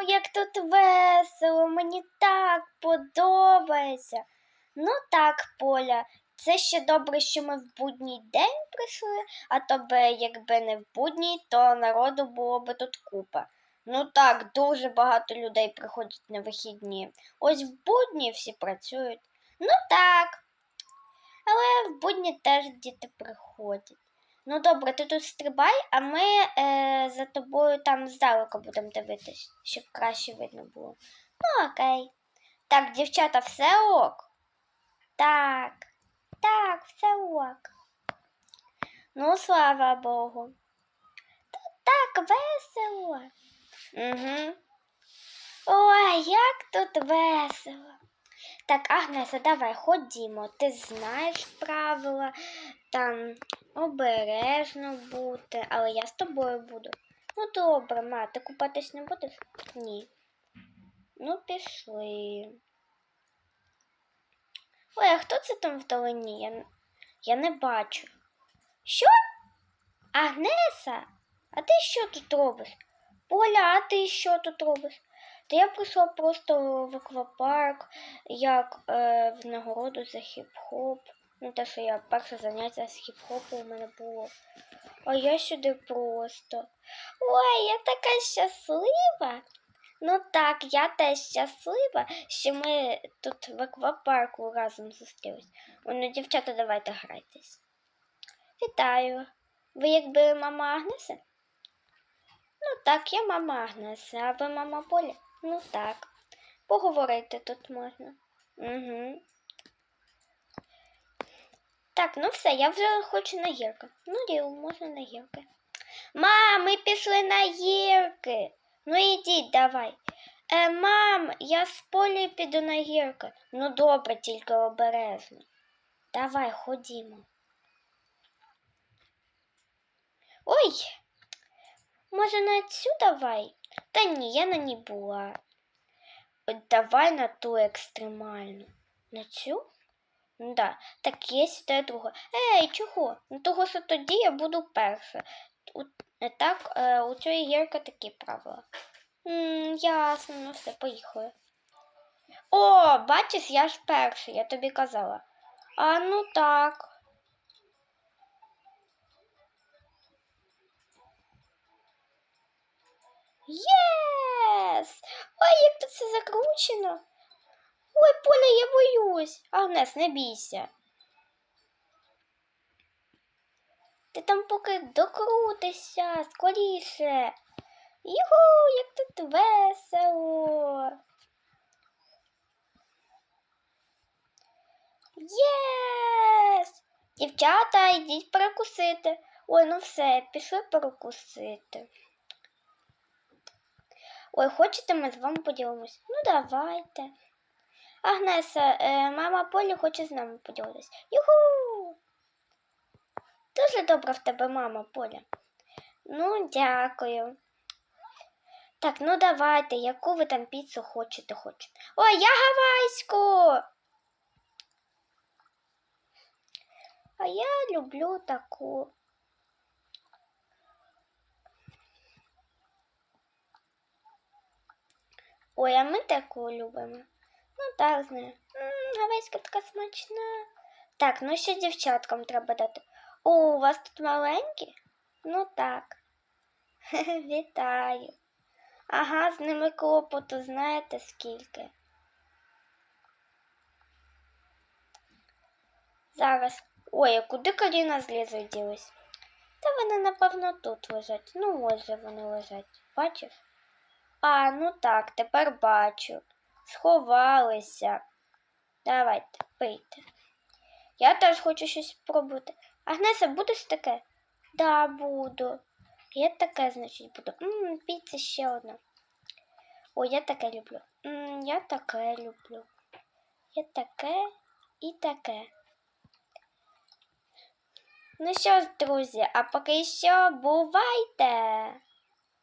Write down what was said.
О, як тут весело, мені так подобається. Ну так, Поля, це ще добре, що ми в будній день прийшли, а то би, якби не в будній, то народу було би тут купа. Ну так, дуже багато людей приходять на вихідні. Ось в будні всі працюють. Ну так. Але в будні теж діти приходять. Ну добре, ти тут стрибай, а ми е, за тобою там здалеку будемо дивитись, щоб краще видно було. Ну, окей. Так, дівчата, все ок? Так, так, все ок. Ну, слава Богу. Та так весело. Угу. Ой, як тут весело. Так, Агнеса, давай ходімо. Ти знаєш правила, там обережно бути, але я з тобою буду. Ну добре, ма, ти купатись не будеш? Ні. Ну, пішли. Ой, а хто це там вдалині? Я, я не бачу. Що? Агнеса? А ти що тут робиш? Поля, а ти що тут робиш? Та я прийшла просто в аквапарк, як е, в нагороду за хіп-хоп. Ну, те, що я перше заняття з хіп-хопу у мене було. А я сюди просто. Ой, я така щаслива. Ну так, я теж щаслива, що ми тут в аквапарку разом зустрілись. Ну, дівчата, давайте грайтесь. Вітаю. Ви якби мама Агнеси? Ну так, я мама Агнеси, а ви мама Поля? Ну так. Поговорити тут можна. Угу. Так, ну все, я вже хочу на гірки. Ну, Ріл, можна на гірки. Мам, ми пішли на гірки. Ну ідіть, давай. Е, мам, я з полі піду на гірки. Ну добре, тільки обережно. Давай, ходімо. Ой, може на цю давай? Та ні, я на ній була. От давай на ту екстремальну. На цю? Ну да. Так, є сюди друга. Ей, чого? Ну того, що тоді я буду перша. У, е, так, е, у цієї гірки такі правила. М, ясно, ну все, поїхали. О, бачиш, я ж перша, я тобі казала. А ну так. Єс! Закручено. Ой, Поля, я боюсь. Агнес, не бійся. Ти там поки докрутишся скоріше. Юху, як тут весело. Єс! Дівчата, йдіть перекусити. Ой, ну все, пішли перекусити. Ой, хочете, ми з вами поділимось? Ну, давайте. Агнеса, е, мама Полі хоче з нами поділитись. Юху! Дуже добра в тебе мама Поля. Ну, дякую. Так, ну давайте, яку ви там піцу хочете, хочете. Ой, я гавайську! А я люблю таку. Ой, а ми таку любимо. Ну так, знаю. М, Гавайська така смачна. Так, ну ще дівчаткам треба дати. О, у вас тут маленькі? Ну так. Вітаю. Ага, з ними клопоту знаєте скільки. Зараз. Ой, а куди Каріна з Лізою ділись? Та вони, напевно, тут лежать. Ну, ось же вони лежать. Бачиш? А, ну так, тепер бачу. Сховалися. Давайте, пийте. Я теж хочу щось спробувати. Агнеса, будеш таке? Да, буду. Я таке, значить, буду. Ммм, піца ще одна. О, я таке люблю. М, я таке люблю. Я таке і таке. Ну що ж, друзі, а поки що бувайте!